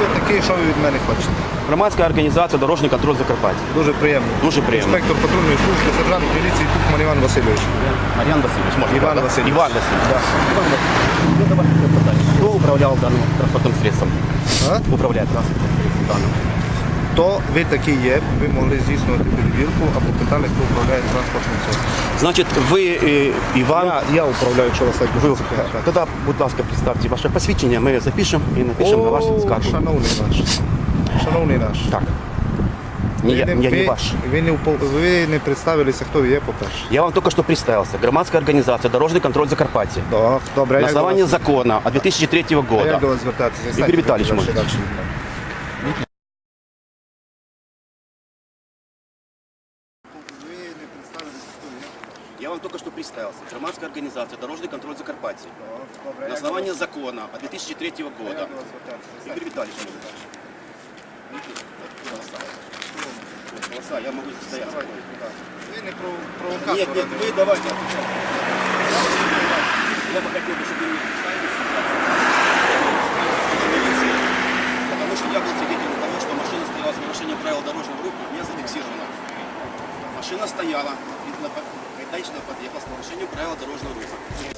ви такий, що ви від мене хочете? Громадська організація Дорожній контроль Закарпаття. Дуже приємно. Дуже приємно. Інспектор патрульної служби, сержант міліції Тукман Іван Васильович. Мар'ян Васильович, можна. Іван да? Васильович. Іван Васильович. Да. Иван Васильевич, ну, давайте попытаемся. Кто управлял данным транспортным средством? А? Управляет транспортным средством данным. То ви такий є, ви могли здійснювати перевірку або питали, хто управляє транспортним средством. Значит, вы, э, Иван, Я, я управляю, якщо вас так ви, дуже цікавить. тогда, будь ласка, представьте ваше посвідчення, ми запишемо і напишемо на ваш скаргу. Шановний наш. Шановний наш. Так. Не, я, я не ви, ваш. ви, не, упо- ви не представилися, хто ви є, по-перше. Я вам только что представился. Громадская организация Дорожный контроль Закарпатья. Да, добре, а На як до основании вас- закона от 2003 а як года. до вас звертатися? Ігор Віталійович, Далі, можете. далі. Ви Громадская организация Дорожный контроль Закарпатья. Добре, На основании закона от 2003 а як года. Игорь Витальевич. Голоса. Я могу стоять. Не Нет, нет, вы давайте отвечайте. Я бы хотел, бы, чтобы вы представились. Потому что я был свидетелем того, что машина стояла с нарушением правил дорожного руха, у меня зафиксировано. Машина стояла, сюда подъехал с нарушением правил дорожного руха.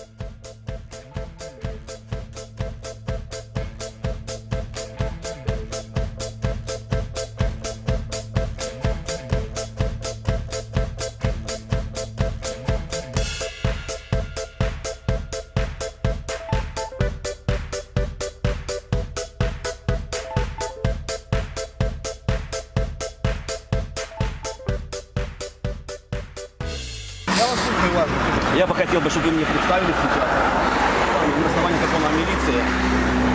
Я вас уважно. Я бы хотел, бы, чтобы вы мне представились сейчас на основании закона о милиции.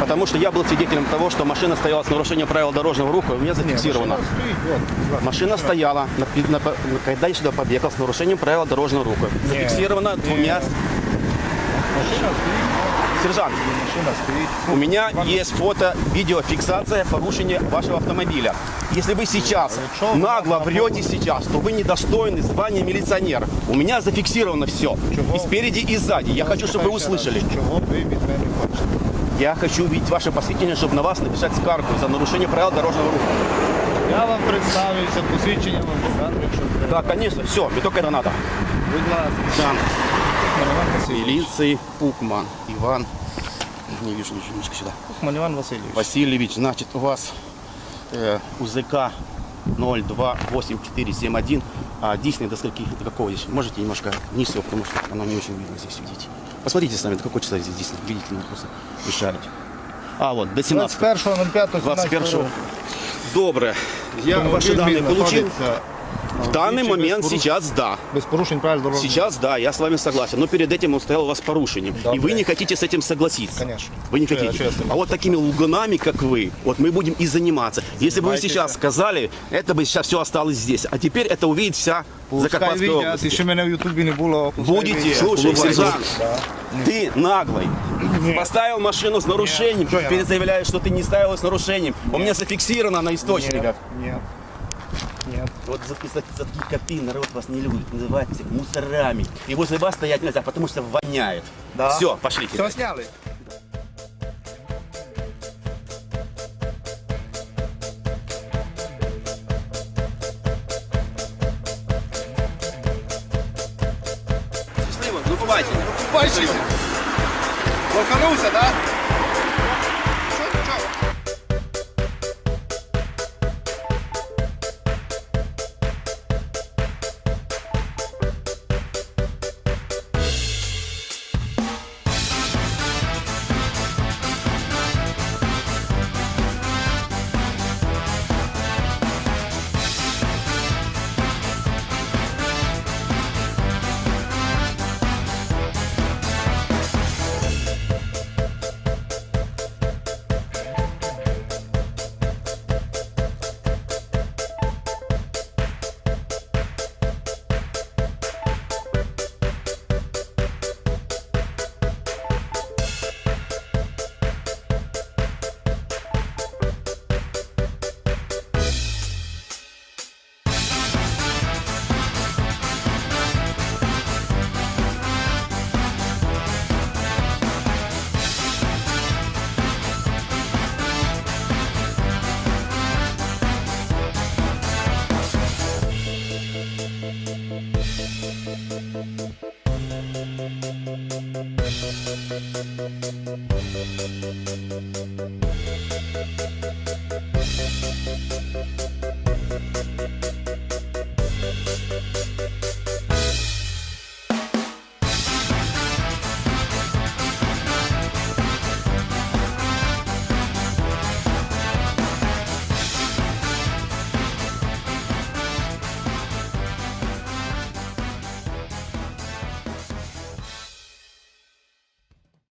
Потому что я был свидетелем того, что машина стояла с нарушением правил дорожного руха, у меня зафиксировано. Машина стоїть, от, будь ласка. Машина стояла, на, на- когда я сюда подъехал с нарушением правил дорожного руха. Зафиксировано двумя... Машина стоїть, Сержант, машина стоїть. у меня есть фото, видеофиксация порушения вашего автомобиля. Если вы сейчас Что вы нагло нам врете сейчас, то вы недостойны звания милиционер. У меня зафиксировано все. Чего? И спереди, и сзади. Я хочу, чтобы вы услышали. Чого ви від мене хочете? Я хочу видеть ваше посвящение, чтобы на вас написать скаргу за нарушение правил дорожного руха. Я вам представився, посвідчення вам покажу, якщо треба. Да, конечно, все, мне только это надо. Будь ласка. Да. Іван Васильович. Милиции Пукман Иван. Не вижу, немножко сюда. Кухман Іван Васильович. Васильевич, значит, у вас э, УЗК 028471. А Дисней до скольки, до какого здесь? Можете немножко вниз его, потому что оно не очень видно здесь видите. Посмотрите сами, до какого числа здесь Дисней. Видите, мне просто мешает. А, вот, до 17. 21.05.17 21 Добре. Я ваши данные получил. В данный момент сейчас да. Без порушень правил дорожнього. Сейчас да, я с вами согласен. Но перед этим он стоял у вас с порушением. Добре. И вы не хотите с этим согласиться. Конечно. Вы не я- хотите. я с а вот такими луганами, как вы, вот мы будем и заниматься. Если бы вы Занимайтесь. сейчас сказали, это бы сейчас все осталось здесь. А теперь это увидит вся Пускай Закарпатская видять, область. що мене в Ютубі не було. пускай Будете, видять. слушай, Улыбайтесь. сержант, Да. ты наглый. Поставил машину с нарушением, Что я теперь заявляешь, что ты не ставил с нарушением. У меня зафиксировано на источниках. Нет. Нет. Вот за, за, за такие ты народ вас не любит, называет всех мусорами. И возле вас стоять нельзя, потому что воняет. Да. Все, пошлите. Все сняли? Счастливо, ну побачення. Бачите? Лоханувся, так? Да? Thank you.